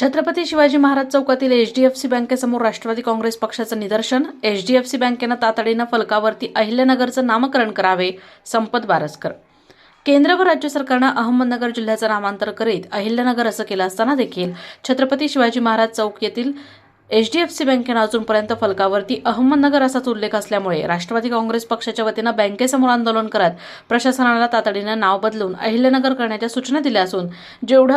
छत्रपती शिवाजी महाराज चौकातील एचडीएफसी बँकेसमोर राष्ट्रवादी काँग्रेस पक्षाचं निदर्शन. एचडीएफसी बँकेनं तातडीनं फलकावरती अहिल्यानगरचं नामकरण करावे संपत बारसकर. केंद्र व राज्य सरकारनं अहमदनगर जिल्ह्याचं नामांतर करीत अहिल्यानगर असं केलं असताना देखील छत्रपती शिवाजी महाराज चौक येथील एचडीएफसी बँकेनं अजूनपर्यंत फलकावरती अहमदनगर असाच उल्लेख असल्यामुळे राष्ट्रवादी काँग्रेस पक्षाच्या वतीनं बँकेसमोर आंदोलन करत प्रशासनाला तातडीनं नाव बदलून अहिल्यानगर करण्याच्या सूचना दिल्या असून जेवढं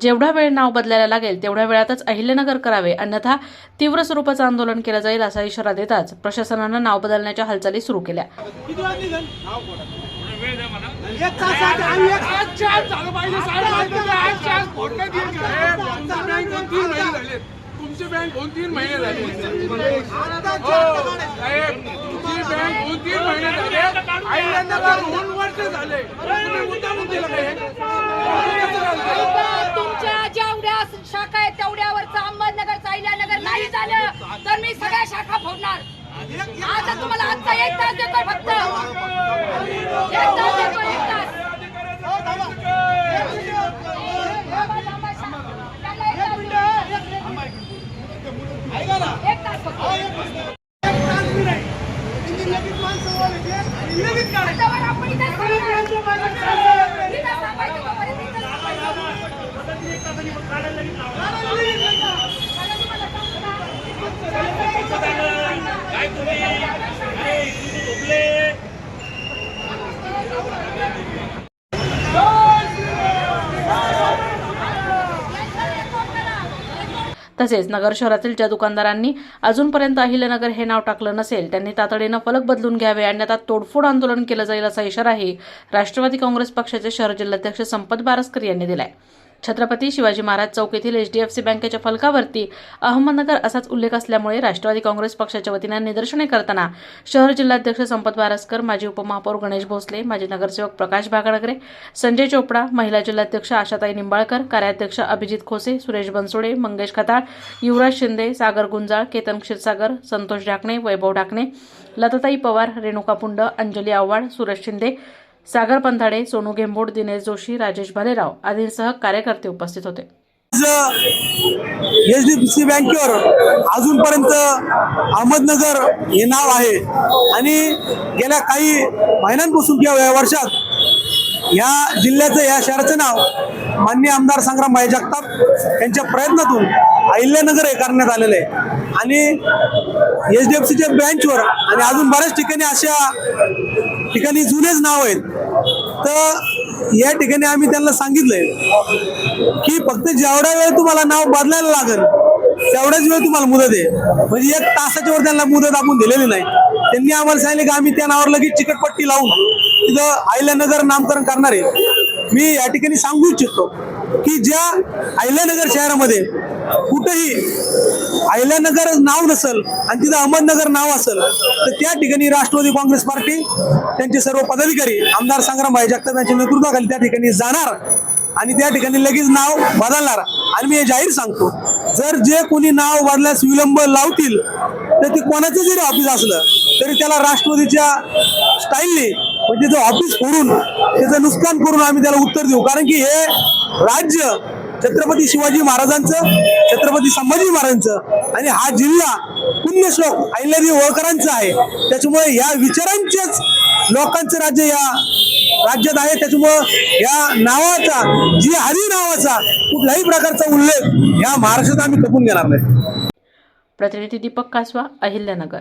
जेवढा वेळ नाव बदलायला लागेल तेवढ्या वेळातच अहिल्यानगर करावे. अन्यथा तीव्र स्वरूपाचं आंदोलन केलं जाईल असा इशारा देताच प्रशासनानं नाव बदलण्याच्या हालचाली सुरू केल्या. तुमची बँक दोन तीन महिने झाले. तुमची बँक दोन तीन महिने झाले. दोन वर्ष झाले मुद्दामून दिलं का हे? कसं झालं? तुमच्या जेवढ्या शाखा आहेत तेवढ्यावरचं अहमदनगर अहिल्यानगर नाही झालं तर मी सगळ्या शाखा फोडणार आता तुम्हाला आजचा एक तास देतोय फक्त. एक तास देतोय एक तास. ऐका ना एक तास फक्त एक तास बी नाही. तुम्ही लगेच माणसं बोलायचे आणि लगेच काढायचे. त्यावर आपण इथं सगळ्यांचं माझं इथं थांबायचं तोपर्यंत इथं थांबायचं. काढायला लगेच लावा. मला तुम्हाला सांगतो ना. तसेच नगर शहरातील ज्या दुकानदारांनी अजूनपर्यंत अहिल्यानगर हे नाव टाकलं नसेल त्यांनी तातडीनं फलक बदलून घ्यावे आणि आता तोडफोड आंदोलन केलं जाईल असा इशाराही राष्ट्रवादी काँग्रेस पक्षाचे शहर जिल्हाध्यक्ष संपत बारस्कर यांनी दिलाय. छत्रपती शिवाजी महाराज चौक येथील एचडीएफसी बँकेच्या फलकावरती अहमदनगर असाच उल्लेख असल्यामुळे राष्ट्रवादी काँग्रेस पक्षाच्या वतीने निदर्शने करताना शहर जिल्हाध्यक्ष संपत वारसकर माजी उपमहापौर गणेश भोसले माजी नगरसेवक प्रकाश भागडगरे संजय चोपडा महिला जिल्हाध्यक्ष आशाताई निंबाळकर कार्याध्यक्ष अभिजित खोसे सुरेश बनसोडे मंगेश खताळ युवराज शिंदे सागर गुंजाळ केतन क्षीरसागर संतोष ढाकणे वैभव ढाकणे लताताई पवार रेणुका पुंड अंजली आव्हाड सुरेश शिंदे सागर पंथाडे सोनू घेंबोड दिनेश जोशी राजेश भालेराव आदींसह कार्यकर्ते उपस्थित होते. एच डी सी बँकेवर अजूनपर्यंत अहमदनगर हे नाव आहे. आणि गेल्या काही महिन्यांपासून किंवा या वर्षात या जिल्ह्याचं या शहराचं नाव माननीय आमदार संग्राम भाई जगताप यांच्या प्रयत्नातून अहिल्यानगर हे करण्यात आलेलं आहे. आणि एच डी एफ सीच्या ब्रँचवर आणि अजून बऱ्याच ठिकाणी अशा ठिकाणी जुनेच नाव आहेत. तर या ठिकाणी आम्ही त्यांना सांगितलंय की फक्त जेवढा वेळ तुम्हाला नाव बदलायला लागेल तेवढाच वेळ तुम्हाला मुदत आहे. म्हणजे एक तासाच्या वर त्यांना मुदत आपण दिलेली नाही. त्यांनी आम्हाला सांगितलं की आम्ही त्या नावावर लगेच चिकटपट्टी लावून तिथं अहिल्यानगर नामकरण करणार आहे. मी या ठिकाणी सांगू इच्छितो की ज्या अहिल्यानगर शहरामध्ये कुठंही अहिल्यानगर नाव नसल आणि तिथं अहमदनगर नाव असेल तर त्या ठिकाणी राष्ट्रवादी काँग्रेस पार्टी त्यांचे सर्व पदाधिकारी आमदार संग्रामभाई जगताप यांच्या नेतृत्वाखाली त्या ठिकाणी जाणार आणि त्या ठिकाणी लगेच नाव बदलणार. आणि मी हे जाहीर सांगतो जर जे कोणी नाव बदल्यास विलंब लावतील तर ते कोणाचं जरी ऑफिस असलं तरी त्याला राष्ट्रवादीच्या स्टाईलने म्हणजे जो ऑफिस फोडून त्याचं नुकसान करून आम्ही त्याला उत्तर देऊ. कारण की हे राज्य छत्रपती शिवाजी महाराजांचं छत्रपती संभाजी महाराजांचं आणि हा जिल्हा पुण्यश्लोक अहिल्यादेवी होळकरांचा आहे. त्याच्यामुळे या विचारांचेच लोकांचं राज्य या राज्यात आहे. त्याच्यामुळं या नावाचा जी हरी नावाचा कुठल्याही प्रकारचा उल्लेख या महाराष्ट्रात आम्ही कपून घेणार नाही. प्रतिनिधी दीपक कासवा अहिल्यानगर.